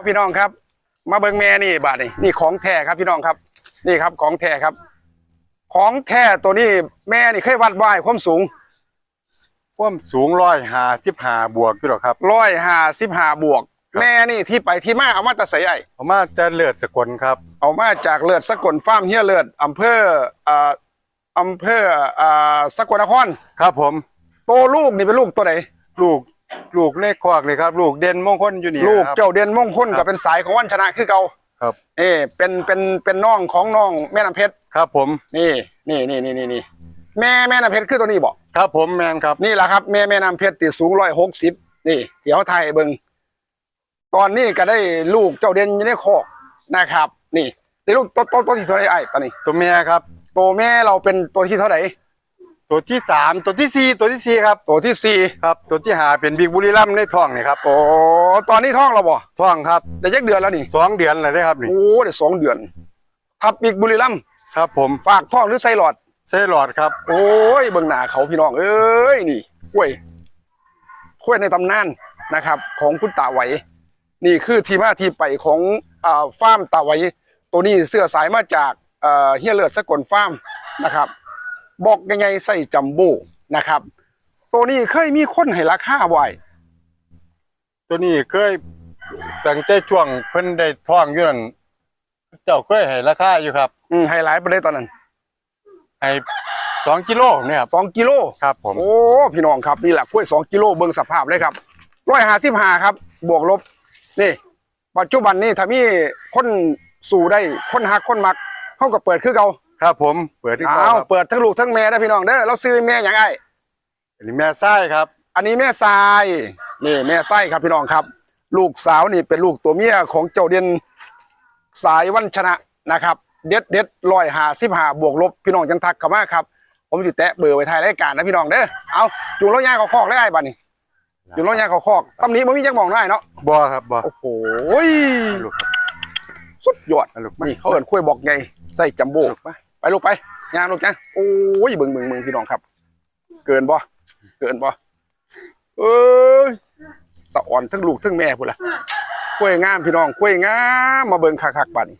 เอาพี่น้องครับ มาเบิ่งแม่นี่บาดนี่นี่ของแท้ครับพี่น้องครับ นี่ครับของแท้ครับ ของแท้ตัวนี้แม่นี่เคยวัดไว้ความสูงความสูงร้อยหาสิบหาบวกอยู่หรอกครับร้อยห้าสิบห้าบวกครับแม่นี่ที่ไปที่มาเอามาแตะใส่ไอผมว่าจะเลือดสกลครับ เอามาจากเลือดสกลฟาร์มเฮียเลือดอำเภอเอ่ออำเภอเอ่อสกลนครครับผม โตลูกนี่เป็นลูกตัวไหนลูก ลูกเลขควักเลยครับ ลูกเด่นมงคลอยู่นี่ลูกครับ เจ้าเด่นมงคลครักับบเป็นสายของวันชนะคือเก่าครับเอเป็นเป็นเป็นน้องของน้องแม่น้ำเพชรครับผมนี่นี่นี่นี่นี่นี่แม่แม่น้ำเพชรคือตัวนี้บอกครับผมแมนครับนี่แหละครับแม่แม่น้ำเพชรตีสูงร้อยหกสิบนี่เดี๋ยวไทยเบิงตอนนี้ก็ได้ลูกเจ้าเด่นอยู่ในคอกนะครับ นี่ได้ลูกตัวตัวตัวที่เท่าไหรไอ้ตอนนี้ตัวเมียครับ ตัวแม่เราเป็นตัวที่เท่าไหร่ ตัวที่สามตัวที่สี่ตัวที่สี่ครับตัวที่สี่ครับ ตัวที่หาเป็นบิ๊กบุรีรัมย์ในท้องนี่ครับโอ้ตอนนี้ท้องเราบ่ท้องครับได้ยักเดือนแล้วนี่สองเดือนเลยได้ครับนี่โอ้ได้สองเดือนทับปีกบุรีรัมย์ครับ ผมฝากท้องหรือไซรอดเซลอดครับ โอ้ยเบิ่งหน้าเขาพี่น้องเอ้ยนี่กล้วยกล้วยในตำนานนะครับ ของคุณตาไหว นี่คือที่มาที่ไปของอ่าฟาร์มตาไหว ตัวนี้เสื้อสายมาจากเอ่อเฮียเลิศสกลฟาร์มนะครับ บอกยังไงใส่จัมโบ้นะครับ ตัวนี้เคยมีคนให้ราคาไว้ตัวนี้เคยตั้งแต่ช่วงเพิ่นได้ท้องอยู่นั่นเจ้าเคยให้ราคาอยู่ครับอืมให้หลายประเด็นตอนนั้นให้สองกิโลเนี่ยครับสองกิโลครับผมโอ้พี่น้องครับนี่แหละกล้วยสองกิโลเบิ่งสภาพเลยครับร้อยห้าสิบห้าครับ บวกลบ นี่ ปัจจุบันนี่ถ้ามีคนสู่ได้คนหักคนมักเขาก็เปิดคือเก่า ครับผมเปิดที่อ้าเขาวครับเปิดทั้งลูกทั้งแม่ได้พี่น้องเด้อเราซื้อแม่อย่างไออันนี้แม่ไส้ครับ อันนี้แม่ทรายนี่แม่ไส้ครับพี่น้องครับ ลูกสาวนี่เป็นลูกตัวเมียของเจ้าเด่นสายวันชนะนะครับ เด็ดเด็ดร้อยหาสิบหาบวกลบพี่น้องจังทักเข้ามาครับ ผมสิแตะเบอร์ไว้ท้ายรายการนะพี่น้องเด้อเอาจูงรถยางเขาคอกเลยไอ้บ้านี่จูงรถยางเขาคอกตำนี้มันมีจังมองได้เนาะบอครับบอโอ้โหลูกครับสุดยอดลูกนี่เขาเอินคุยบอกไงใส่จัมโบ้ ไปลูกไปยางลูกจ้ะโอ้ยเบิ่งเบิ่งเบิ่งพี่น้องครับ เกินบ่เกินบ่เอ้ยสะอ่อนทั้งลูกทั้งแม่พุ่นล่ะกล้วยงามพี่น้องกล้วยงามมาเบิ่งคักๆบัดนี้